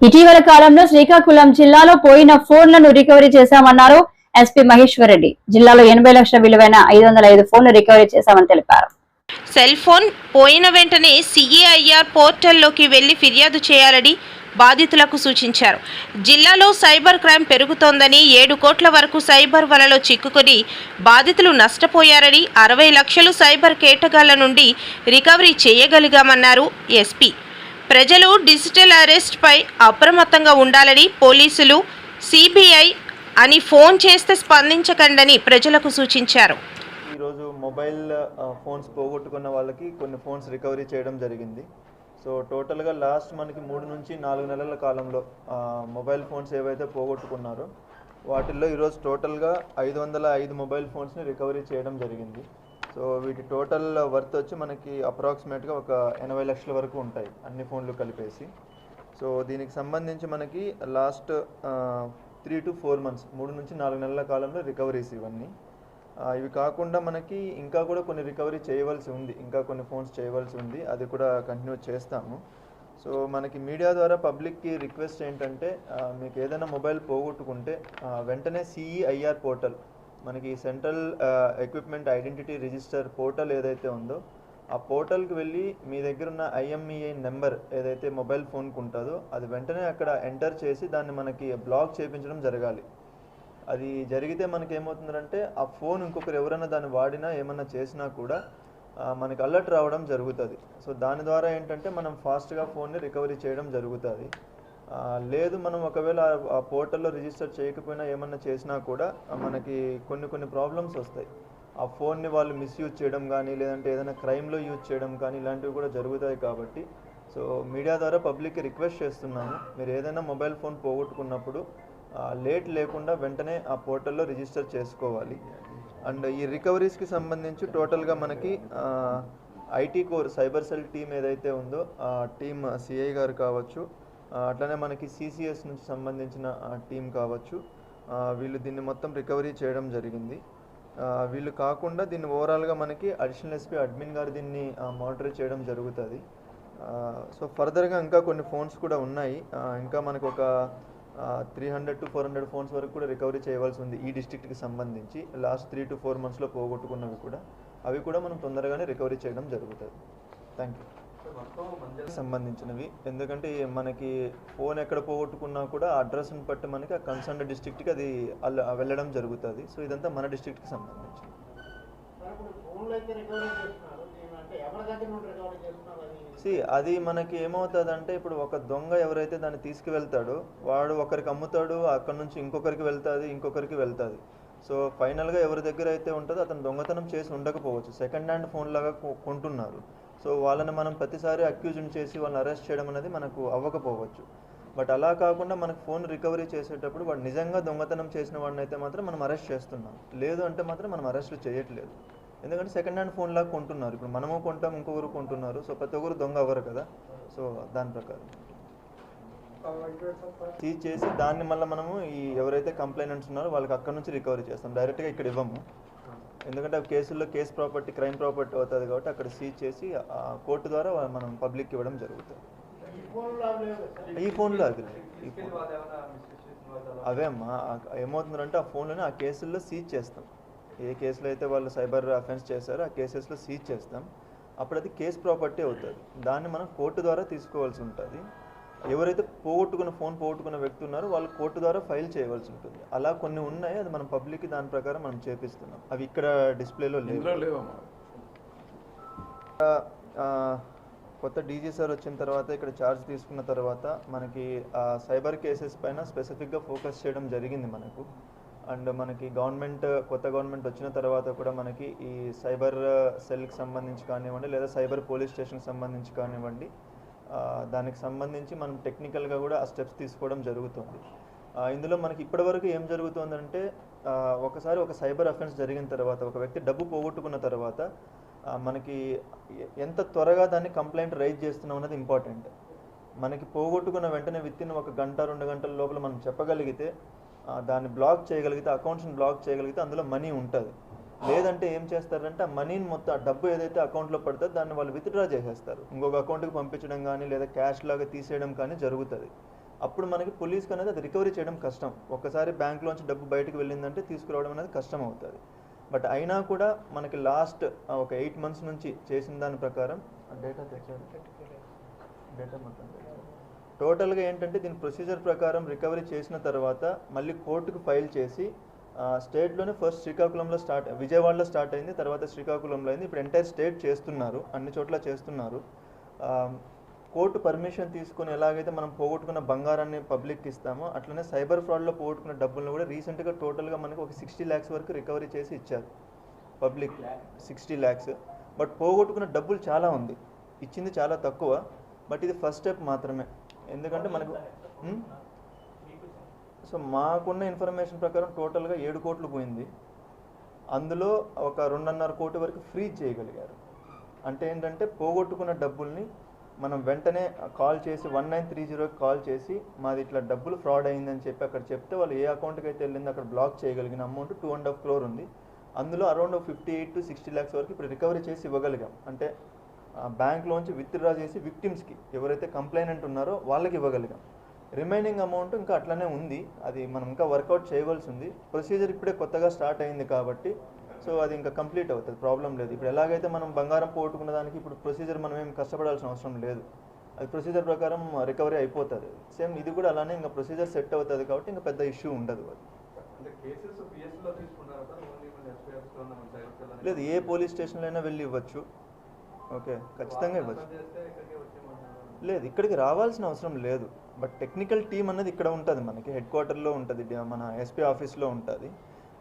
ఇటీవల కాలంలో శ్రీకాకుళం జిల్లాలో పోయిన ఫోన్లను రికవరీ చేశామన్నారు ఎస్పీ మహేశ్వర్ రెడ్డి జిల్లాలో ఎనభై లక్షల విలువైన ఐదు వందల ఐదు ఫోన్లు రికవరీ చేశామని తెలిపారు. సెల్ ఫోన్ పోయిన వెంటనే సిఏఐఆర్ పోర్టల్లోకి వెళ్ళి ఫిర్యాదు చేయాలని బాధితులకు సూచించారు. జిల్లాలో సైబర్ క్రైమ్ పెరుగుతోందని ఏడు కోట్ల వరకు సైబర్ వలలో చిక్కుకొని బాధితులు నష్టపోయారని అరవై లక్షలు సైబర్ కేటగాళ్ళ నుండి రికవరీ చేయగలిగామన్నారు ఎస్పీ. ప్రజలు డిజిటల్ అరెస్ట్పై అప్రమత్తంగా ఉండాలని పోలీసులు సిబిఐ అని ఫోన్ చేస్తే స్పందించకండని ప్రజలకు సూచించారు. ఈరోజు మొబైల్ ఫోన్స్ పోగొట్టుకున్న వాళ్ళకి కొన్ని ఫోన్స్ రికవరీ చేయడం జరిగింది. సో టోటల్గా లాస్ట్ మనకి మూడు నుంచి నాలుగు నెలల కాలంలో మొబైల్ ఫోన్స్ ఏవైతే పోగొట్టుకున్నారో వాటిల్లో ఈరోజు టోటల్గా ఐదు వందల ఐదు మొబైల్ ఫోన్స్ని రికవరీ చేయడం జరిగింది. సో వీటి టోటల్ వర్త్ వచ్చి మనకి అప్రాక్సిమేట్గా ఒక ఎనభై లక్షల వరకు ఉంటాయి అన్ని ఫోన్లు కలిపేసి. సో దీనికి సంబంధించి మనకి last three to four months మూడు నుంచి నాలుగు నెలల కాలంలో రికవరీస్ ఇవన్నీ. ఇవి కాకుండా మనకి ఇంకా కూడా కొన్ని రికవరీ చేయవలసి ఉంది ఇంకా కొన్ని ఫోన్స్ చేయవలసి ఉంది అది కూడా కంటిన్యూ చేస్తాము. సో మనకి మీడియా ద్వారా పబ్లిక్కి రిక్వెస్ట్ ఏంటంటే మీకు ఏదైనా మొబైల్ పోగొట్టుకుంటే వెంటనే సిఈఐఆర్ పోర్టల్ మనకి central equipment identity register portal ఏదైతే ఉందో ఆ పోర్టల్కి వెళ్ళి మీ దగ్గర ఉన్న ఐఎంఈఐ నెంబర్ ఏదైతే మొబైల్ ఫోన్కి ఉంటుందో అది వెంటనే అక్కడ ఎంటర్ చేసి దాన్ని మనకి బ్లాక్ చేయించడం జరగాలి. అది జరిగితే మనకి ఏమవుతుందంటే ఆ ఫోన్ ఇంకొకరు ఎవరైనా దాన్ని వాడినా ఏమన్నా చేసినా కూడా మనకి అలర్ట్ రావడం జరుగుతుంది. సో దాని ద్వారా ఏంటంటే మనం ఫాస్ట్గా ఫోన్ని రికవరీ చేయడం జరుగుతుంది. లేదు మనం ఒకవేళ ఆ- ఆ పోర్టల్లో రిజిస్టర్ చేయకపోయినా ఏమన్నా చేసినా కూడా మనకి కొన్ని కొన్ని ప్రాబ్లమ్స్ వస్తాయి. ఆ ఫోన్ని వాళ్ళు మిస్యూజ్ చేయడం కానీ లేదంటే ఏదైనా క్రైమ్లో యూజ్ చేయడం కానీ ఇలాంటివి కూడా జరుగుతాయి కాబట్టి సో మీడియా ద్వారా పబ్లిక్కి రిక్వెస్ట్ చేస్తున్నాము. మీరు ఏదైనా మొబైల్ ఫోన్ పోగొట్టుకున్నప్పుడు లేట్ లేకుండా వెంటనే ఆ పోర్టల్లో రిజిస్టర్ చేసుకోవాలి. అండ్ ఈ రికవరీస్కి సంబంధించి టోటల్గా మనకి IT core cyber cell team ఏదైతే ఉందో ఆ టీమ్ సిఐ గారు కావచ్చు అట్లనే మనకి సిసిఎస్ నుంచి సంబంధించిన టీం కావచ్చు. వీళ్ళు దీన్ని మొత్తం రికవరీ చేయడం జరిగింది. వీళ్ళు కాకుండా దీన్ని ఓవరాల్గా మనకి అడిషనల్ ఎస్పీ అడ్మిన్ గారు దీన్ని మానిటర్ చేయడం జరుగుతుంది. సో ఫర్దర్గా ఇంకా కొన్ని ఫోన్స్ కూడా ఉన్నాయి. ఇంకా మనకు ఒక three hundred to four hundred phones వరకు కూడా రికవరీ చేయవలసి ఉంది ఈ డిస్ట్రిక్ట్కి సంబంధించి. లాస్ట్ త్రీ టు ఫోర్ మంత్స్లో పోగొట్టుకున్నవి కూడా. అవి కూడా మనం తొందరగానే రికవరీ చేయడం జరుగుతుంది. థ్యాంక్ యూ సంబంధించినవి. ఎందుకంటే మనకి ఫోన్ ఎక్కడ పోగొట్టుకున్నా కూడా అడ్రస్ని బట్టి మనకి ఆ కన్సర్న్ డిస్ట్రిక్ట్కి అది వెళ్ళడం జరుగుతుంది. సో ఇదంతా మన డిస్ట్రిక్ట్కి సంబంధించి సి అది మనకి ఏమవుతుంది అంటే ఇప్పుడు ఒక దొంగ ఎవరైతే దాన్ని తీసుకువెళ్తాడో వాడు ఒకరికి అమ్ముతాడు అక్కడ నుంచి ఇంకొకరికి వెళ్తుంది ఇంకొకరికి వెళ్తుంది. సో ఫైనల్గా ఎవరి దగ్గర అయితే ఉంటుందో అతను దొంగతనం చేసి ఉండకపోవచ్చు. సెకండ్ హ్యాండ్ ఫోన్ లాగా కొ- కొంటున్నారు. సో వాళ్ళని మనం ప్రతిసారి అక్యూజన్ చేసి వాళ్ళని అరెస్ట్ చేయడం అనేది మనకు అవ్వకపోవచ్చు. బట్ అలా కాకుండా మనకు ఫోన్ రికవరీ చేసేటప్పుడు వాడు నిజంగా దొంగతనం చేసిన వాడిని అయితే మాత్రం మనం అరెస్ట్ చేస్తున్నాం. లేదు అంటే మాత్రం మనం అరెస్ట్ చేయట్లేదు. ఎందుకంటే సెకండ్ హ్యాండ్ ఫోన్ లాగా కొంటున్నారు. ఇప్పుడు మనము కొంటాం ఇంకొకరు కొంటున్నారు. సో ప్రతి ఒక్కరు దొంగ అవ్వరు కదా. సో దాని ప్రకారం. సీజ్ చేసి దాన్ని మళ్ళీ మనము ఈ ఎవరైతే కంప్లైంట్స్ ఉన్నారో వాళ్ళకి అక్కడ నుంచి రికవరీ చేస్తాం. డైరెక్ట్గా ఇక్కడ ఇవ్వము. ఎందుకంటే ఆ కేసుల్లో కేసు ప్రాపర్టీ క్రైమ్ ప్రాపర్టీ అవుతుంది కాబట్టి అక్కడ సీజ్ చేసి ఆ కోర్టు ద్వారా మనం పబ్లిక్ ఇవ్వడం జరుగుతుంది. ఈ ఫోన్లో అది. ఈ ఫోన్ అవే అమ్మా ఆ- ఏమవుతుందంటే ఆ ఫోన్లోనే ఆ కేసుల్లో సీజ్ చేస్తాం. ఏ కేసులో అయితే వాళ్ళు సైబర్ అఫెన్స్ చేశారో ఆ కేసెస్లో సీజ్ చేస్తాం. అప్పుడు అది కేసు ప్రాపర్టీ అవుతుంది. దాన్ని మనం కోర్టు ద్వారా తీసుకోవాల్సి ఉంటుంది. ఎవరైతే పోగొట్టుకున్న ఫోన్ పోగొట్టుకున్న వ్యక్తి ఉన్నారో వాళ్ళు కోర్టు ద్వారా ఫైల్ చేయవలసి ఉంటుంది. అలా కొన్ని ఉన్నాయి అది మనం పబ్లిక్ దాని ప్రకారం మనం చేపిస్తున్నాం. అవి ఇక్కడ డిస్ప్లేలో లేవు. కొత్త డీజీ సార్ వచ్చిన తర్వాత ఇక్కడ ఛార్జ్ తీసుకున్న తర్వాత మనకి సైబర్ కేసెస్ పైన స్పెసిఫిక్గా ఫోకస్ చేయడం జరిగింది మనకు. అండ్ మనకి గవర్నమెంట్ కొత్త గవర్నమెంట్ వచ్చిన తర్వాత కూడా మనకి ఈ సైబర్ సెల్కి సంబంధించి కానివ్వండి లేదా సైబర్ పోలీస్ స్టేషన్కి సంబంధించి కానివ్వండి దానికి సంబంధించి మనం టెక్నికల్గా కూడా ఆ స్టెప్స్ తీసుకోవడం జరుగుతుంది. ఇందులో మనకి ఇప్పటివరకు ఏం జరుగుతుందంటే ఒకసారి ఒక సైబర్ అఫెన్స్ జరిగిన తర్వాత ఒక వ్యక్తి డబ్బు పోగొట్టుకున్న తర్వాత మనకి ఎంత త్వరగా దాన్ని కంప్లైంట్ రైజ్ చేస్తున్నాం అనేది ఇంపార్టెంట్. మనకి పోగొట్టుకున్న వెంటనే విత్ ఇన్ ఒక గంట రెండు గంటల లోపల మనం చెప్పగలిగితే దాన్ని బ్లాక్ చేయగలిగితే అకౌంట్స్ని బ్లాక్ చేయగలిగితే అందులో మనీ ఉంటుంది. లేదంటే ఏం చేస్తారంటే ఆ మనీని మొత్తం ఆ డబ్బు ఏదైతే అకౌంట్లో పడుతుందో దాన్ని వాళ్ళు విత్డ్రా చేసేస్తారు. ఇంకొక అకౌంట్కి పంపించడం కానీ లేదా క్యాష్ లాగా తీసేయడం కానీ జరుగుతుంది. అప్పుడు మనకి పోలీస్కి అనేది అది రికవరీ చేయడం కష్టం. ఒక్కసారి బ్యాంక్లోంచి డబ్బు బయటకు వెళ్ళిందంటే తీసుకురావడం అనేది కష్టం అవుతుంది. బట్ అయినా కూడా మనకి లాస్ట్ ఒక ఎయిట్ మంత్స్ నుంచి చేసిన దాని ప్రకారం డేటా తెచ్చారు. డేటా మొత్తం టోటల్గా ఏంటంటే దీని ప్రొసీజర్ ప్రకారం రికవరీ చేసిన తర్వాత మళ్ళీ కోర్టుకు ఫైల్ చేసి స్టేట్లోనే ఫస్ట్ శ్రీకాకుళంలో స్టార్ట్ విజయవాడలో స్టార్ట్ అయింది తర్వాత శ్రీకాకుళంలో అయింది. ఇప్పుడు ఎంటైర్ స్టేట్ చేస్తున్నారు అన్ని చోట్ల చేస్తున్నారు. కోర్టు పర్మిషన్ తీసుకొని ఎలాగైతే మనం పోగొట్టుకున్న బంగారాన్ని పబ్లిక్కి ఇస్తామో అట్లనే సైబర్ ఫ్రాడ్లో పోగొట్టుకున్న డబ్బులను కూడా రీసెంట్గా టోటల్గా మనకి ఒక సిక్స్టీ ల్యాక్స్ వరకు రికవరీ చేసి ఇచ్చారు. పబ్లిక్ సిక్స్టీ ల్యాక్స్ బట్ పోగొట్టుకున్న డబ్బులు చాలా ఉంది. ఇచ్చింది చాలా తక్కువ. బట్ ఇది ఫస్ట్ స్టెప్ మాత్రమే. ఎందుకంటే మనకు సో మాకున్న ఇన్ఫర్మేషన్ ప్రకారం టోటల్గా ఏడు కోట్లు పోయింది. అందులో ఒక రెండున్నర కోటి వరకు ఫ్రీ చేయగలిగారు. అంటే ఏంటంటే పోగొట్టుకున్న డబ్బుల్ని మనం వెంటనే కాల్ చేసి వన్ నైన్ త్రీ జీరోకి కాల్ చేసి మాది ఇట్లా డబ్బులు ఫ్రాడ్ అయిందని చెప్పి అక్కడ చెప్తే వాళ్ళు ఏ అకౌంట్కి అయితే వెళ్ళిందో అక్కడ బ్లాక్ చేయగలిగిన amount two and half crore ఉంది. అందులో around fifty eight to sixty lakhs వరకు ఇప్పుడు రికవరీ చేసి ఇవ్వగలిగాం. అంటే బ్యాంక్లోంచి విత్డ్రా చేసి విక్టిమ్స్కి ఎవరైతే కంప్లైనెంట్ ఉన్నారో వాళ్ళకి ఇవ్వగలిగాం. రిమైనింగ్ అమౌంట్ ఇంకా అట్లనే ఉంది. అది మనం ఇంకా వర్కౌట్ చేయవలసి ఉంది. ప్రొసీజర్ ఇప్పుడే కొత్తగా స్టార్ట్ అయింది కాబట్టి సో అది ఇంకా కంప్లీట్ అవుతుంది ప్రాబ్లం లేదు. ఇప్పుడు ఎలాగైతే మనం బంగారం పోగొట్టుకున్న దానికి ఇప్పుడు ప్రొసీజర్ మనం ఏం కష్టపడాల్సిన అవసరం లేదు. అది ప్రొసీజర్ ప్రకారం రికవరీ అయిపోతుంది. సేమ్ ఇది కూడా అలానే ఇంకా ప్రొసీజర్ సెట్ అవుతుంది కాబట్టి ఇంకా పెద్ద ఇష్యూ ఉండదు అది. లేదు ఏ పోలీస్ స్టేషన్లో అయినా వెళ్ళి ఇవ్వచ్చు. ఓకే ఖచ్చితంగా ఇవ్వచ్చు. లేదు ఇక్కడికి రావాల్సిన అవసరం లేదు. బట్ టెక్నికల్ టీం అన్నది ఇక్కడ ఉంటుంది మనకి. హెడ్ క్వార్టర్లో ఉంటుంది మన ఎస్పీ ఆఫీస్లో ఉంటుంది.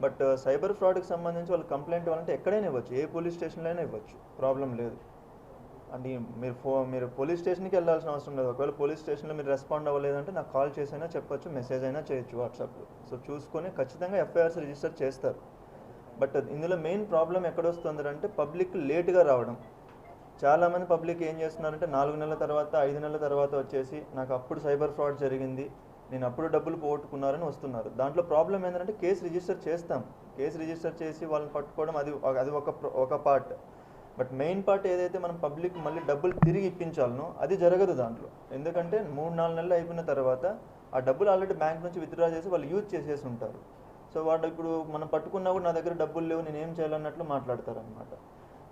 బట్ సైబర్ ఫ్రాడ్కి సంబంధించి వాళ్ళు కంప్లైంట్ ఇవ్వాలంటే ఎక్కడైనా ఇవ్వచ్చు. ఏ పోలీస్ స్టేషన్లో అయినా ఇవ్వచ్చు. ప్రాబ్లం లేదు. అంటే మీరు ఫో మీరు పోలీస్ స్టేషన్కి వెళ్ళాల్సిన అవసరం లేదు. ఒకవేళ పోలీస్ స్టేషన్లో మీరు రెస్పాండ్ అవ్వలేదంటే నాకు కాల్ చేసైనా చెప్పొచ్చు మెసేజ్ అయినా చేయొచ్చు వాట్సాప్లో. సో చూసుకొని ఖచ్చితంగా ఎఫ్ఐఆర్స్ రిజిస్టర్ చేస్తారు. బట్ ఇందులో మెయిన్ ప్రాబ్లం ఎక్కడొస్తుంది అంటే పబ్లిక్ లేట్గా రావడం. చాలామంది పబ్లిక్ ఏం చేస్తున్నారంటే నాలుగు నెలల తర్వాత ఐదు నెలల తర్వాత వచ్చేసి నాకు అప్పుడు సైబర్ ఫ్రాడ్ జరిగింది. నేను అప్పుడు డబ్బులు పోగొట్టుకున్నారని వస్తున్నారు. దాంట్లో ప్రాబ్లం ఏంటంటే కేసు రిజిస్టర్ చేస్తాం. కేసు రిజిస్టర్ చేసి వాళ్ళని పట్టుకోవడం అది అది ఒక ఒక పార్ట్. బట్ మెయిన్ పార్ట్ ఏదైతే మనం పబ్లిక్ మళ్ళీ డబ్బులు తిరిగి ఇప్పించాలనో అది జరగదు దాంట్లో. ఎందుకంటే మూడు నాలుగు నెలలు అయిపోయిన తర్వాత ఆ డబ్బులు ఆల్రెడీ బ్యాంక్ నుంచి విత్డ్రా చేసి వాళ్ళు యూజ్ చేసేసి ఉంటారు. సో వాళ్ళు ఇప్పుడు మనం పట్టుకున్నా కూడా నా దగ్గర డబ్బులు లేవు నేను ఏం చేయాలన్నట్లు మాట్లాడతారు అనమాట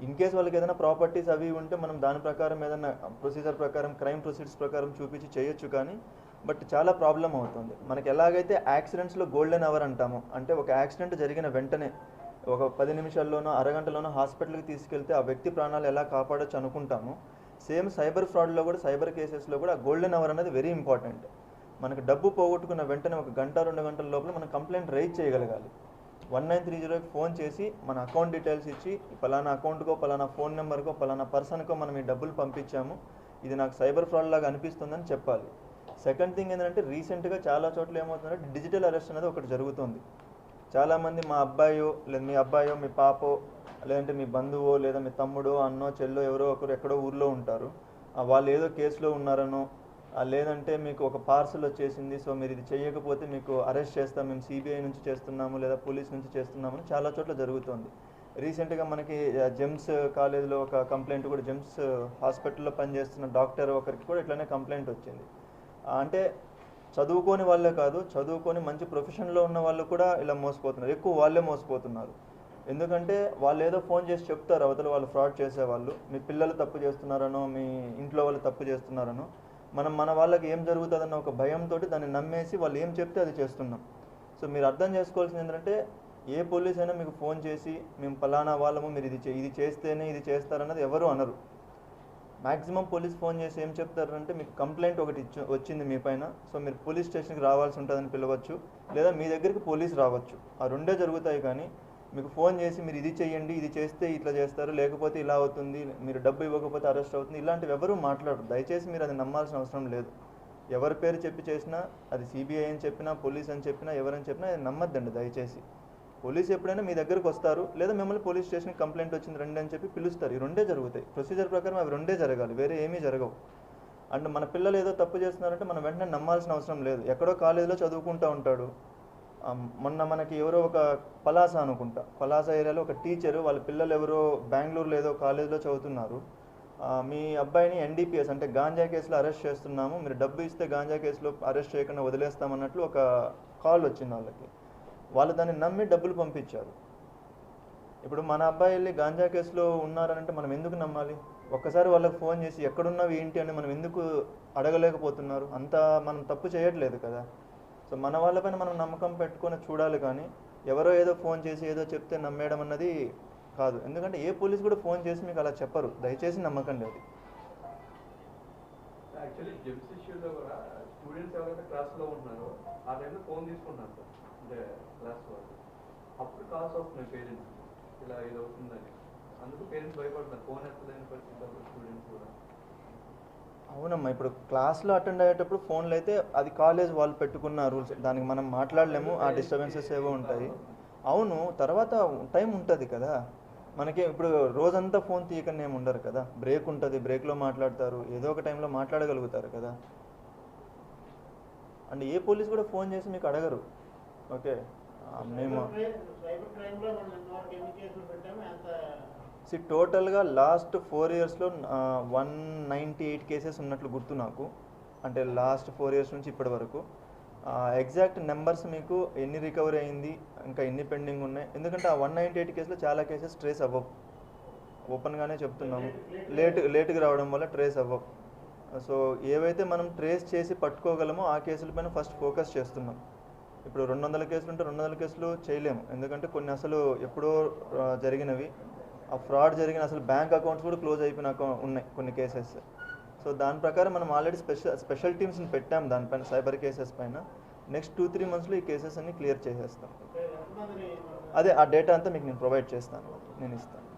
ఇన్ కేస్ వాళ్ళకి ఏదైనా ప్రాపర్టీస్ అవి ఉంటే మనం దాని ప్రకారం ఏదైనా ప్రొసీజర్ ప్రకారం క్రైమ్ ప్రొసీడ్స్ ప్రకారం చూపించి చేయొచ్చు కానీ బట్ చాలా ప్రాబ్లం అవుతుంది. మనకి ఎలాగైతే యాక్సిడెంట్స్లో గోల్డెన్ అవర్ అంటామో అంటే ఒక యాక్సిడెంట్ జరిగిన వెంటనే ఒక పది నిమిషాల్లోనో అరగంటలోనో హాస్పిటల్కి తీసుకెళ్తే ఆ వ్యక్తి ప్రాణాలు ఎలా కాపాడొచ్చు అనుకుంటామో సేమ్ సైబర్ ఫ్రాడ్లో కూడా సైబర్ కేసెస్లో కూడా గోల్డెన్ అవర్ అనేది వెరీ ఇంపార్టెంట్ మనకు డబ్బు పోగొట్టుకున్న వెంటనే ఒక గంట రెండు గంటల లోపల మనం కంప్లైంట్ రైజ్ చేయగలగాలి. వన్ నైన్ త్రీ జీరోకి ఫోన్ చేసి మన అకౌంట్ డీటెయిల్స్ ఇచ్చి పలానా అకౌంట్కో పలానా ఫోన్ నెంబర్కో పలానా పర్సన్కో మనం ఈ డబ్బులు పంపించాము. ఇది నాకు సైబర్ ఫ్రాడ్ లాగా అనిపిస్తుందని చెప్పాలి. సెకండ్ థింగ్ ఏంటంటే రీసెంట్గా చాలా చోట్ల ఏమవుతుందంటే డిజిటల్ అరెస్ట్ అనేది ఒకటి జరుగుతుంది. చాలామంది మా అబ్బాయో లేదా మీ అబ్బాయో మీ పాపో లేదంటే మీ బంధువో లేదా మీ తమ్ముడో అన్నో చెల్లో ఎవరో ఒకరు ఎక్కడో ఊర్లో ఉంటారు. వాళ్ళు ఏదో కేసులో ఉన్నారనో లేదంటే మీకు ఒక పార్సల్ వచ్చేసింది సో మీరు ఇది చేయకపోతే మీకు అరెస్ట్ చేస్తాం మేము సిబిఐ నుంచి చేస్తున్నాము లేదా పోలీస్ నుంచి చేస్తున్నామని చాలా చోట్ల జరుగుతుంది. రీసెంట్గా మనకి జెమ్స్ కాలేజీలో ఒక కంప్లైంట్ కూడా జెమ్స్ హాస్పిటల్లో పనిచేస్తున్న డాక్టర్ ఒకరికి కూడా ఇట్లానే కంప్లైంట్ వచ్చింది. అంటే చదువుకోని వాళ్ళే కాదు చదువుకొని మంచి ప్రొఫెషన్లో ఉన్న వాళ్ళు కూడా ఇలా మోసపోతున్నారు. ఎక్కువ వాళ్ళే మోసపోతున్నారు. ఎందుకంటే వాళ్ళు ఏదో ఫోన్ చేసి చెప్తారు అవతల వాళ్ళు ఫ్రాడ్ చేసేవాళ్ళు. మీ పిల్లలు తప్పు చేస్తున్నారనో మీ ఇంట్లో వాళ్ళు తప్పు చేస్తున్నారనో. మనం మన వాళ్ళకి ఏం జరుగుతుందన్న ఒక భయంతో దాన్ని నమ్మేసి వాళ్ళు ఏం చెప్తే అది చేస్తున్నాం. సో మీరు అర్థం చేసుకోవాల్సింది ఏంటంటే ఏ పోలీస్ అయినా మీకు ఫోన్ చేసి మేము పలానా వాళ్ళము మీరు ఇది చే- ఇది చేస్తేనే ఇది చేస్తారన్నది ఎవరు అనరు. మ్యాక్సిమం పోలీస్ ఫోన్ చేసి ఏం చెప్తారంటే మీకు కంప్లైంట్ ఒకటి ఇచ్చి వచ్చింది మీ పైన సో మీరు పోలీస్ స్టేషన్కి రావాల్సి ఉంటుందని పిలవచ్చు లేదా మీ దగ్గరికి పోలీస్ రావచ్చు. ఆ రెండే జరుగుతాయి కానీ మీకు ఫోన్ చేసి మీరు ఇది చేయండి ఇది చేస్తే ఇట్లా చేస్తారు లేకపోతే ఇలా అవుతుంది మీరు డబ్బు ఇవ్వకపోతే అరెస్ట్ అవుతుంది ఇలాంటివి ఎవరు మాట్లాడరు. దయచేసి మీరు అది నమ్మాల్సిన అవసరం లేదు. ఎవరి పేరు చెప్పి చేసినా అది సిబిఐ అని చెప్పినా పోలీస్ అని చెప్పినా ఎవరని చెప్పినా అది నమ్మద్దండి దయచేసి. పోలీస్ ఎప్పుడైనా మీ దగ్గరకు వస్తారు లేదా మిమ్మల్ని పోలీస్ స్టేషన్కి కంప్లైంట్ వచ్చింది రండి అని చెప్పి పిలుస్తారు. ఈ రెండే జరుగుతాయి. ప్రొసీజర్ ప్రకారం అవి రెండే జరగాలి వేరే ఏమీ జరగవు. అండ్ మన పిల్లలు ఏదో తప్పు చేస్తున్నారంటే మనం వెంటనే నమ్మాల్సిన అవసరం లేదు. ఎక్కడో కాలేజీలో చదువుకుంటూ ఉంటాడు. మొన్న మనకి ఎవరో ఒక పలాస అనుకుంటా. పలాస ఏరియాలో ఒక టీచరు వాళ్ళ పిల్లలు ఎవరో బెంగళూరులో ఏదో కాలేజీలో చదువుతున్నారు. మీ అబ్బాయిని ఎన్డీపీఎస్ అంటే గాంజా కేసులో అరెస్ట్ చేస్తున్నాము. మీరు డబ్బు ఇస్తే గాంజా కేసులో అరెస్ట్ చేయకుండా వదిలేస్తామన్నట్లు ఒక కాల్ వచ్చింది వాళ్ళకి. వాళ్ళు దాన్ని నమ్మి డబ్బులు పంపించారు. ఇప్పుడు మన అబ్బాయి వెళ్ళి గాంజా కేసులో ఉన్నారనంటే మనం ఎందుకు నమ్మాలి? ఒక్కసారి వాళ్ళకి ఫోన్ చేసి ఎక్కడున్నావు ఏంటి అని మనం ఎందుకు అడగలేకపోతున్నారు? అంత మనం తప్పు చేయట్లేదు కదా. సో మన వాళ్ళపైన మనం నమ్మకం పెట్టుకొని చూడాలి కానీ ఎవరో ఏదో ఫోన్ చేసి ఏదో చెప్తే నమ్మేయడం అన్నది కాదు. ఎందుకంటే ఏ పోలీస్ కూడా ఫోన్ చేసి మీకు అలా చెప్పరు. దయచేసి నమ్మకండి అది. యాక్చువల్లీ జెమ్స్ ఇష్యూలో కూడా స్టూడెంట్స్ ఎవరైతే క్లాస్లో ఉన్నారో ఆ టైంలో ఫోన్ తీసుకున్నారు సార్. అంటే క్లాస్ వాళ్ళు. అప్పుడు కాల్స్ వస్తున్నాయి పేరెంట్స్ ఇలా ఇది అవుతుందని. అందుకు పేరెంట్స్ భయపడుతున్నారు. ఫోన్ ఎత్తలేని పరిస్థితి అప్పుడు స్టూడెంట్స్ కూడా. అవునమ్మా ఇప్పుడు క్లాస్లో అటెండ్ అయ్యేటప్పుడు ఫోన్లు అయితే అది కాలేజ్ వాళ్ళు పెట్టుకున్న రూల్స్ దానికి మనం మాట్లాడలేము ఆ డిస్టర్బెన్సెస్ ఏవో ఉంటాయి. అవును తర్వాత టైం ఉంటుంది కదా. మనకి ఇప్పుడు రోజంతా ఫోన్ తీయకనే ఉండరు కదా. బ్రేక్ ఉంటుంది బ్రేక్లో మాట్లాడతారు ఏదో ఒక టైంలో మాట్లాడగలుగుతారు కదా. అండ్ ఏ పోలీస్ కూడా ఫోన్ చేసి మీకు అడగరు. ఓకే. మేము సి టోటల్గా లాస్ట్ ఫోర్ ఇయర్స్లో వన్ నైంటీ ఎయిట్ కేసెస్ ఉన్నట్లు గుర్తు నాకు. అంటే లాస్ట్ ఫోర్ ఇయర్స్ నుంచి ఇప్పటి వరకు. ఎగ్జాక్ట్ నెంబర్స్ మీకు ఎన్ని రికవరీ అయింది ఇంకా ఎన్ని పెండింగ్ ఉన్నాయి. ఎందుకంటే ఆ వన్ నైంటీ ఎయిట్ కేసులో చాలా కేసెస్ ట్రేస్ అవ్వవు. ఓపెన్గానే చెప్తున్నాము. లేట్ లేట్గా రావడం వల్ల ట్రేస్ అవ్వవు. సో ఏవైతే మనం ట్రేస్ చేసి పట్టుకోగలమో ఆ కేసులపైన ఫస్ట్ ఫోకస్ చేస్తున్నాం. ఇప్పుడు రెండు వందల కేసులు ఉంటే రెండు వందల కేసులు చేయలేము. ఎందుకంటే కొన్ని అసలు ఎప్పుడో జరిగినవి. ఆ ఫ్రాడ్ జరిగిన అసలు బ్యాంక్ అకౌంట్స్ కూడా క్లోజ్ అయిపోయిన ఉన్నాయి కొన్ని కేసెస్. సో దాని ప్రకారం మనం ఆల్రెడీ స్పెషల్ స్పెషల్ టీమ్స్ని పెట్టాం దానిపైన సైబర్ కేసెస్ పైన. నెక్స్ట్ టూ త్రీ మంత్స్లో ఈ కేసెస్ అన్ని క్లియర్ చేసేస్తాం. అదే ఆ డేటా అంతా మీకు నేను ప్రొవైడ్ చేస్తాను. నేను ఇస్తాను.